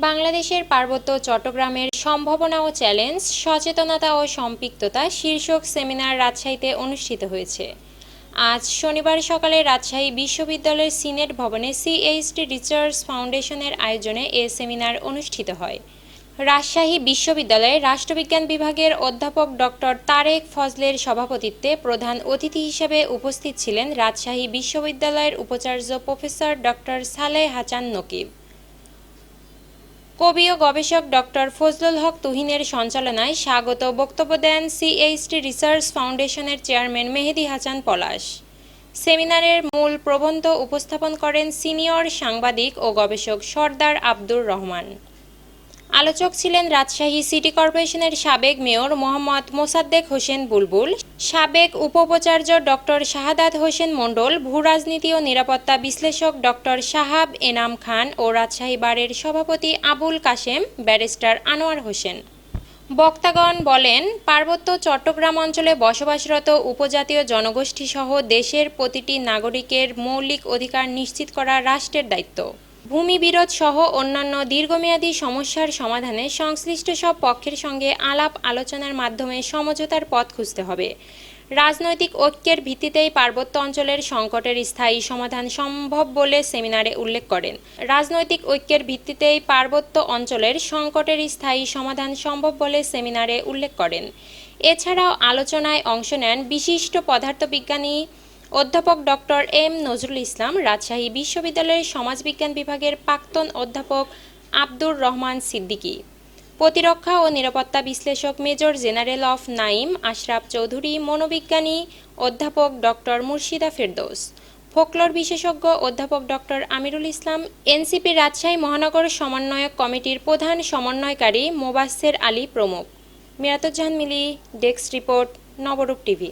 বাংলাদেশের পার্বত্য চট্টগ্রামের সম্ভাবনা ও চ্যালেঞ্জ, সচেতনতা ও সম্পৃক্ততা শীর্ষক সেমিনার রাজশাহীতে অনুষ্ঠিত হয়েছে। আজ শনিবার সকালে রাজশাহী বিশ্ববিদ্যালয়ের সিনেট ভবনে সিএইচডি রিসার্চ ফাউন্ডেশনের আয়োজনে এ সেমিনার অনুষ্ঠিত হয়। রাজশাহী বিশ্ববিদ্যালয়ে রাষ্ট্রবিজ্ঞান বিভাগের অধ্যাপক ডক্টর তারেক ফজলের সভাপতিত্বে প্রধান অতিথি হিসেবে উপস্থিত ছিলেন রাজশাহী বিশ্ববিদ্যালয়ের উপাচার্য প্রফেসর ডক্টর সালেহ হাসান নকিব। কবি ও গবেষক ডক্টর ফজলুল হক তুহিনের সঞ্চালনায় স্বাগত বক্তব্য দেন সিএইচটি রিসার্চ ফাউন্ডেশনের চেয়ারম্যান মেহেদি হাসান পলাশ। সেমিনারের মূল প্রবন্ধ উপস্থাপন করেন সিনিয়র সাংবাদিক ও গবেষক সর্দার আব্দুর রহমান। আলোচক ছিলেন রাজশাহী সিটি কর্পোরেশনের সাবেক মেয়র মোহাম্মদ মোসাদ্দেক হোসেন বুলবুল, সাবেক উপোপাচার্য ডক্টর শাহাদাত হোসেন মণ্ডল, ভূরাজনীতি ও নিরাপত্তা বিশ্লেষক ডক্টর শাহাব এনাম খান ও রাজশাহী বারের সভাপতি আবুল কাশেম, ব্যারিস্টার আনোয়ার হোসেন। বক্তাগণ বলেন, পার্বত্য চট্টগ্রাম অঞ্চলে বসবাসরত উপজাতীয় জনগোষ্ঠী সহ দেশের প্রতিটি নাগরিকের মৌলিক অধিকার নিশ্চিত করা রাষ্ট্রের দায়িত্ব। ভূমি বিরোধ সহ অন্যান্য দীর্ঘমেয়াদী সমস্যার সমাধানে সংশ্লিষ্ট সব পক্ষের সঙ্গে আলাপ আলোচনার মাধ্যমে সমঝোতার পথ খুঁজতে হবে। রাজনৈতিক ঐক্যের ভিত্তিতেই পার্বত্য অঞ্চলের সংকটের স্থায়ী সমাধান সম্ভব বলে সেমিনারে উল্লেখ করেন। রাজনৈতিক ঐক্যের ভিত্তিতেই পার্বত্য অঞ্চলের সংকটের স্থায়ী সমাধান সম্ভব বলে সেমিনারে উল্লেখ করেন। এছাড়াও আলোচনায় অংশ নেন বিশিষ্ট পদার্থবিজ্ঞানী অধ্যাপক ডক্টর এম নজরুল ইসলাম, রাজশাহী বিশ্ববিদ্যালয়ের সমাজবিজ্ঞান বিভাগের প্রাক্তন অধ্যাপক আব্দুর রহমান সিদ্দিকী। প্রতিরক্ষা ও নিরাপত্তা বিশ্লেষক মেজর জেনারেল অফ নাইম আশরাফ চৌধুরী, মনোবিজ্ঞানী অধ্যাপক ডক্টর মুর্শিদা ফেরদৌস। ফোকলোর বিশেষজ্ঞ অধ্যাপক ডক্টর আমিরুল ইসলাম, এনসিপি রাজশাহী মহানগর সমন্বয়ক কমিটির প্রধান সমন্বয়কারী মোবাসের আলী প্রমুখ। Miratuzzahan Mili, desk report, Nabarup TV.